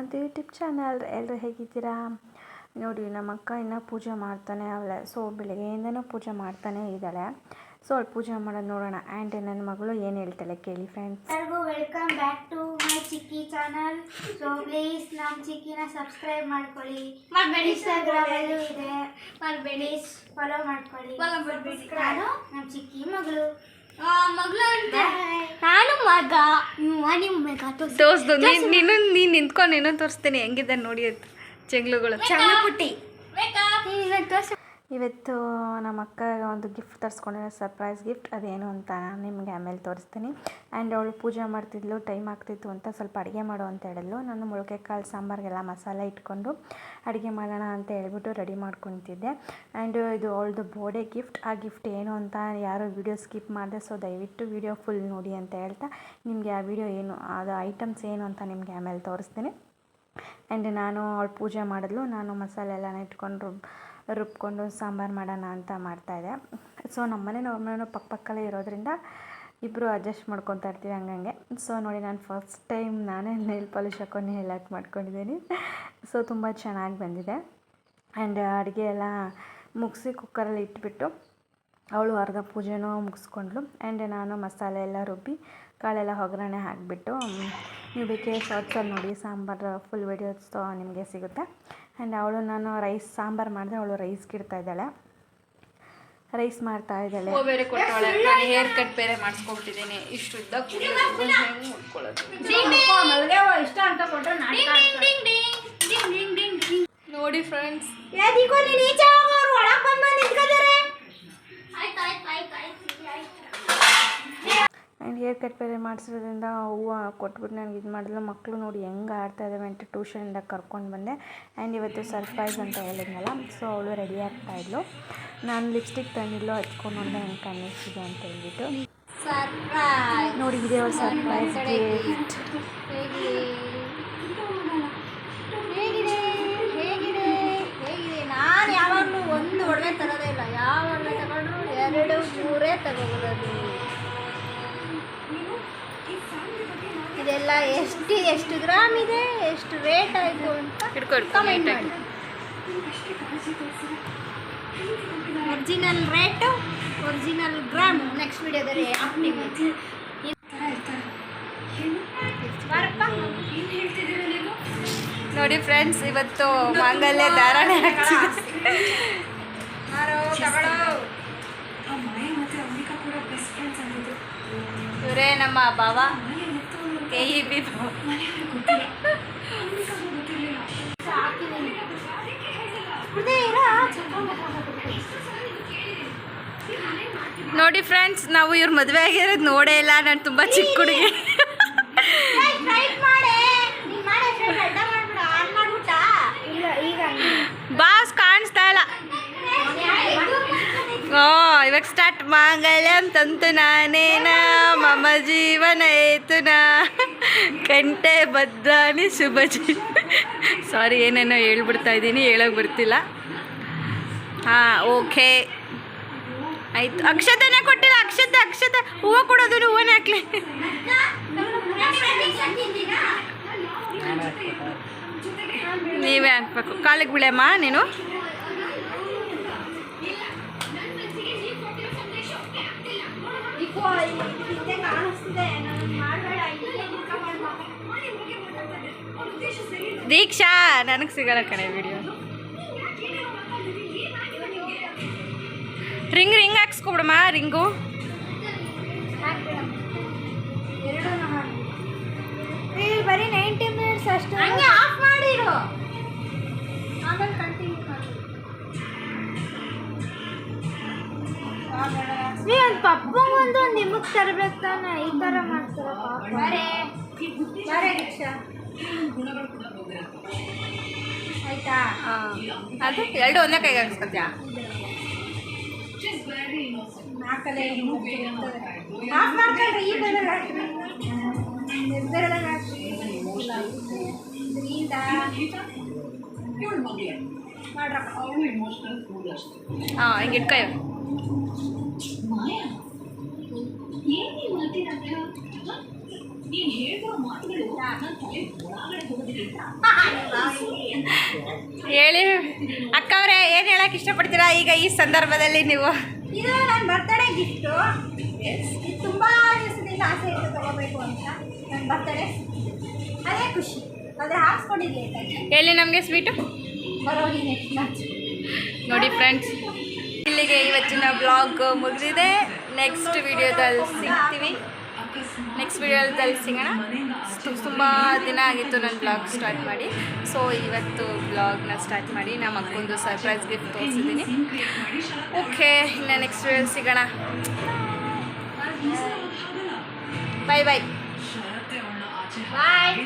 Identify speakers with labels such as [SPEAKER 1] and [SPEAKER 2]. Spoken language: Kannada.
[SPEAKER 1] ಅಂತ ಯೂಟ್ಯೂಬ್ ಚಾನಲ್ ಎಲ್ಲರೂ ಹೇಗಿದ್ದೀರಾ? ನೋಡಿ ನಮ್ಮ ಅಕ್ಕ ಇನ್ನೂ ಪೂಜೆ ಮಾಡ್ತಾನೆ ಅವಳೆ. ಸೊ ಬೆಳಗ್ಗೆಯಿಂದನೂ ಪೂಜೆ ಮಾಡ್ತಾನೆ ಇದ್ದಾಳೆ. ಸೊ ಅವಳು ಪೂಜೆ ಮಾಡೋದು ನೋಡೋಣ. ಆ್ಯಂಡ್ ನನ್ನ ಮಗಳು ಏನು ಹೇಳ್ತಾಳೆ ಕೇಳಿ ಫ್ರೆಂಡ್ಸ್
[SPEAKER 2] ಎಲ್ಲರಿಗೂ welcome back to my Chikki channel. So please ನಮ್ಮ ಚಿಕ್ಕಿನ ಸಬ್ಸ್ಕ್ರೈಬ್ ಮಾಡ್ಕೊಳ್ಳಿ.
[SPEAKER 3] ಮಾಡಬೇಡಿ
[SPEAKER 2] ಇನ್ಸ್ಟಾಗ್ರಾಮ್ ಅಲ್ಲೂ ಇದೆ.
[SPEAKER 3] ಮಾಡಬೇಡಿ
[SPEAKER 2] ಫಾಲೋ ಮಾಡ್ಕೊಳ್ಳಿ. ನಾನು? ನಮ್ಮ ಚಿಕ್ಕಿ ಮಗಳು.
[SPEAKER 3] ಮಗಳು ಅಂತ. ನಾನು ಮಗ
[SPEAKER 1] ತೋರಿಸ್ದು ನೀನು ನೀನು ನೀನು ನಿಂತ್ಕೊಂಡು ಏನೋ ತೋರಿಸ್ತೀನಿ. ಹೆಂಗಿದೆ ನೋಡಿ ಚೆಂಗ್ಳುಗಳು. ಚೆಂಗ್ಳುಗಳು
[SPEAKER 2] ಪುಟ್ಟಿ.
[SPEAKER 1] ಇವತ್ತು ನಮ್ಮ ಅಕ್ಕ ಒಂದು ಗಿಫ್ಟ್ ತರಿಸ್ಕೊಂಡಿರೋ ಸರ್ಪ್ರೈಸ್ ಗಿಫ್ಟ್ ಅದೇನು ಅಂತ ನಾನು ನಿಮಗೆ ಆಮೇಲೆ ತೋರಿಸ್ತೀನಿ. ಆ್ಯಂಡ್ ಅವಳು ಪೂಜೆ ಮಾಡ್ತಿದ್ಲು ಟೈಮ್ ಆಗ್ತಿತ್ತು ಅಂತ ಸ್ವಲ್ಪ ಅಡುಗೆ ಮಾಡು ಅಂತ ಹೇಳಿದ್ಲು. ನಾನು ಮೊಳಕೆ ಕಾಳು ಸಾಂಬಾರಿಗೆಲ್ಲ ಮಸಾಲೆ ಇಟ್ಕೊಂಡು ಅಡುಗೆ ಮಾಡೋಣ ಅಂತ ಹೇಳ್ಬಿಟ್ಟು ರೆಡಿ ಮಾಡ್ಕೊತಿದ್ದೆ. ಆ್ಯಂಡ್ ಇದು ಅವಳದು ಬೋಡೆ ಗಿಫ್ಟ್ ಆ ಗಿಫ್ಟ್ ಏನು ಅಂತ ಯಾರು ವೀಡಿಯೋ ಸ್ಕಿಪ್ ಮಾಡಿದೆ ಸೊ ದಯವಿಟ್ಟು ವಿಡಿಯೋ ಫುಲ್ ನೋಡಿ ಅಂತ ಹೇಳ್ತಾ ನಿಮಗೆ ಆ ವಿಡಿಯೋ ಏನು, ಅದು ಐಟಮ್ಸ್ ಏನು ಅಂತ ನಿಮಗೆ ಆಮೇಲೆ ತೋರಿಸ್ತೀನಿ. ಆ್ಯಂಡ್ ನಾನು ಅವಳು ಪೂಜೆ ಮಾಡಿದ್ಲು, ನಾನು ಮಸಾಲೆ ಎಲ್ಲ ಇಟ್ಕೊಂಡು ರುಬ್ಕೊಂಡು ಸಾಂಬಾರು ಮಾಡೋಣ ಅಂತ ಮಾಡ್ತಾಯಿದ್ದೆ ಸೊ ನಮ್ಮ ಮನೆ ನಮ್ಮ ಪಕ್ಕ ಪಕ್ಕಲ್ಲೇ ಇರೋದ್ರಿಂದ ಇಬ್ಬರು ಅಡ್ಜಸ್ಟ್ ಮಾಡ್ಕೊತಾ ಇರ್ತೀವಿ ಹಂಗಂಗೆ. ಸೊ ನೋಡಿ ನಾನು ಫಸ್ಟ್ ಟೈಮ್ ನಾನೇ ನೈಲ್ ಪಾಲಿಶ್ ಹಾಕೊಂಡು ಮಾಡ್ಕೊಂಡಿದ್ದೀನಿ. ಸೊ ತುಂಬ ಚೆನ್ನಾಗಿ ಬಂದಿದೆ. ಆ್ಯಂಡ್ ಅಡುಗೆ ಎಲ್ಲ ಮುಗಿಸಿ ಕುಕ್ಕರಲ್ಲಿ ಇಟ್ಬಿಟ್ಟು ಅವಳು ಅರ್ಧ ಪೂಜೆನೂ ಮುಗಿಸ್ಕೊಂಡ್ಳು. ಆ್ಯಂಡ್ ನಾನು ಮಸಾಲೆ ಎಲ್ಲ ರುಬ್ಬಿ ಕಾಳೆಲ್ಲ ಒಗ್ಗರಣೆ ಹಾಕಿಬಿಟ್ಟು ನೀವು ಬೇಕೇ ಶಾರ್ಟ್ಸಲ್ಲಿ ನೋಡಿ ಸಾಂಬಾರು ಫುಲ್ ವಿಡಿಯೋಸ್ ನಿಮಗೆ ಸಿಗುತ್ತೆ. ಆ್ಯಂಡ್ ಅವಳು ನಾನು ರೈಸ್ ಸಾಂಬಾರು ಮಾಡಿದೆ ಅವಳು ರೈಸ್ ಇಡ್ತಾ ಇದ್ದಾಳೆ. ರೈಸ್ ಮಾಡ್ತಾ ಇದ್ದಾಳೆ.
[SPEAKER 4] ಬೇರೆ ಕೊಟ್ಟವಳೆ ನಾನು ಹೇರ್ ಕಟ್ ಬೇರೆ ಮಾಡಿಸ್ಕೊಬಿಟ್ಟಿದ್ದೀನಿ. ಇಷ್ಟು ಉದ್ದ
[SPEAKER 2] ಇಷ್ಟ ಅಂತ ಕೊಟ್ಟರೆ
[SPEAKER 4] ನೋಡಿ ಫ್ರೆಂಡ್ಸ್
[SPEAKER 2] ನೀನು ಈಚೆ ಹೋಗು, ಅವ್ರು ಒಳಗ್ ಬಂದ್ ಬಂದ್ ನಿಂತ್ಕೊತಾರೆ.
[SPEAKER 3] ಆಯ್ತು ಆಯ್ತು ಆಯ್ತು ಆಯ್ತು ಆಯ್ತು
[SPEAKER 1] ಕಟ್ ಬೇರೆ ಮಾಡಿಸಿರೋದ್ರಿಂದ ಹೂವು ಕೊಟ್ಬಿಟ್ಟು ನನಗೆ ಇದು ಮಾಡಿದ್ಲು. ಮಕ್ಕಳು ನೋಡಿ ಹೆಂಗೆ ಆಡ್ತಾ ಇದ್ದಾವೆ ಅಂತ ಟ್ಯೂಷನಿಂದ ಕರ್ಕೊಂಡು ಬಂದೆ. ಆ್ಯಂಡ್ ಇವತ್ತು ಸರ್ಪ್ರೈಸ್ ಅಂತ ಹೇಳಿದ್ನಲ್ಲ ಸೊ ಅವಳು ರೆಡಿ ಆಗ್ತಾ ಇದ್ಲು. ನಾನು ಲಿಪ್ಸ್ಟಿಕ್ ತಂದಿದ್ಲು ಹಚ್ಕೊಂಡು ಬಂದೆ ಹೆಂಗೆ ಕಾಣಿಸ್ತಿದೆ ಅಂತ ಹೇಳ್ಬಿಟ್ಟು. ನೋಡಿ ಇದೇ ಅವ್ರ ಸರ್ಪ್ರೈಸ್ ಗಿಫ್ಟ್
[SPEAKER 3] ನಾನು ಯಾವಾಗಲೂ ಒಂದು ಒಡವೆ ತರೋದೇ ಇಲ್ಲ. ಯಾವ ಒಡವೆ ತಗೊಂಡ್ರು ಎರಡು ಮೂರೇ ತಗೋಬರೋದು ಇದೆಲ್ಲ ಎಷ್ಟು ಎಷ್ಟು ಗ್ರಾಮ್ ಇದೆ ಎಷ್ಟು ರೇಟ್ ಆಯಿತು ಅಂತ ಕಮೆಂಟ್ ಮಾಡಿ. Original rate original gram next ವಿಡಿಯೋದಲ್ಲಿ ಬಾರಪ್ಪ
[SPEAKER 4] ನೋಡಿ ಫ್ರೆಂಡ್ಸ್ ಇವತ್ತು ಮಾಂಗಲ್ಯ ಧಾರಣೆ ಹಾಕ್ಸಿದೆ ಇವರೇ ನಮ್ಮ ಬಾವ ಕೆ ಇ ಬಿ ನೋಡಿ ಫ್ರೆಂಡ್ಸ್ ನಾವು ಇವ್ರ ಮದುವೆ ಆಗಿರೋದು ನೋಡೇ ಇಲ್ಲ. ನಾನು ತುಂಬಾ ಚಿಕ್ಕ ಹುಡುಗಿ
[SPEAKER 2] ಇಲ್ಲ ಈಗ
[SPEAKER 4] ಬಾಸ್ ಕಾಣಿಸ್ತಾ ಇಲ್ಲ ಓ ಇವಾಗ ಸ್ಟಾರ್ಟ್ ಮಾಂಗಲ್ಯ ತಂತು ನಾನೇನ ಮಮ ಜೀವನ ಏತುನ ಕಂಟೆ ಬದ್ರಾನಿ ಶುಭ ಸಾರಿ ಏನೇನೋ ಹೇಳ್ಬಿಡ್ತಾ ಇದ್ದೀನಿ, ಹೇಳೋಕೆ ಬರ್ತಿಲ್ಲ. ಹಾಂ ಓಕೆ ಆಯ್ತು. ಅಕ್ಷತೆನೇ ಕೊಟ್ಟಿಲ್ಲ, ಅಕ್ಷತೆ ಅಕ್ಷತೆ. ಹೂವು ಕೊಡೋದು ಹೂವನೇ ಹಾಕ್ಲಿ. ನೀವೇ ಹಾಕ್ಬೇಕು. ಕಾಲಿಗೆ ಬಿಳಮ್ಮ ನೀನು?
[SPEAKER 2] ಕಾಣಿಸ್ತಿದೆ.
[SPEAKER 4] ದೀಕ್ಷಾ ನನಗೆ ಸಿಗಲ್ಲ ಕಣೆ ವಿಡಿಯೋ ರಿಂಗ್ ರಿಂಗ್ ಹಾಕ್ಸ್ಕೊಬಿಡಮ್ಮ ರಿಂಗು
[SPEAKER 2] ಬರೀ ನೈಂಟಿ ಮಿನಿಟ್ಸ್ ಅಷ್ಟು ಹಂಗೆ ಆಫ್ ಮಾಡಿರು ಆಮೇಲೆ ಕಂಟಿನ್ಯೂ ಮಾಡಿ ಒಂದು ಪಪ್ಪಂಗೊಂದು ಒಂದು ನಿಮಗೆ ತರಬೇಕು ತಾನೆ? ಈ ಥರ ಮಾಡ್ತಾರ ರಿಕ್ಷಾ ಆಯ್ತಾ?
[SPEAKER 4] ಅದು ಎರಡು ಒಂದೇ ಕೈಗೆ ಹಾಕ್ಸ್ಕೊತ್ಯಾ?
[SPEAKER 2] ನಾಲ್ಕಲ್ಲೇ ನಾಲ್ಕು ಮಾಡ್ಕೊಂಡ್ರೆ ಈ ಬೆರಳು ಹಾಕ್ರಿ. ಬೆರಳಲ್ಲಿ ಹಾಕ್ರಿ.
[SPEAKER 4] ಹಾಂ ಹಿಂಗೆ
[SPEAKER 5] ಹೇಳ್ದೋ
[SPEAKER 4] ಹೇಳಿ. ಅಕ್ಕ ಅವರೇ ಏನು ಹೇಳಕ್ಕೆ ಇಷ್ಟಪಡ್ತೀರಾ ಈಗ ಈ ಸಂದರ್ಭದಲ್ಲಿ ನೀವು?
[SPEAKER 2] ಇದು ನನ್ನ ಬರ್ತಡೇ ಗಿಫ್ಟ್ ತುಂಬ ದಿವಸದಿಂದ ಆಸೆ ಇತ್ತು ತಗೋಬೇಕು ಅಂತ ನನ್ನ ಬರ್ತಡೇ ಅದೇ ಖುಷಿ. ಅದೇ ಹಾಕ್ಸ್ಕೊಂಡಿದ್ದೀನಿ
[SPEAKER 4] ಹೇಳಿ ನಮಗೆ ಸ್ವೀಟು ನೋಡಿ ಫ್ರೆಂಡ್ಸ್ ಇಲ್ಲಿಗೆ ಇವತ್ತಿನ ಬ್ಲಾಗ್ ಮುಗಿದಿದೆ. ನೆಕ್ಸ್ಟ್ ವಿಡಿಯೋದಲ್ಲಿ ಸಿಗ್ತೀವಿ. ನೆಕ್ಸ್ಟ್ ವಿಡಿಯೋದಲ್ಲಿ ಸಿಗೋಣ. ತುಂಬ ದಿನ ಆಗಿತ್ತು ನನ್ನ ಬ್ಲಾಗ್ ಸ್ಟಾರ್ಟ್ ಮಾಡಿ. ಸೊ ಇವತ್ತು ಬ್ಲಾಗ್ನ ಸ್ಟಾರ್ಟ್ ಮಾಡಿ ನಮ್ಮ ಅಕ್ಕೊಂದು ಸರ್ಪ್ರೈಸ್ ಗಿಫ್ಟ್ ತೋರಿಸಿದ್ದೀನಿ. ಓಕೆ ಇನ್ನು ನೆಕ್ಸ್ಟ್ ವಿಡಿಯೋ ಸಿಗೋಣ. ಬಾಯ್ ಬಾಯ್
[SPEAKER 2] ಬಾಯ್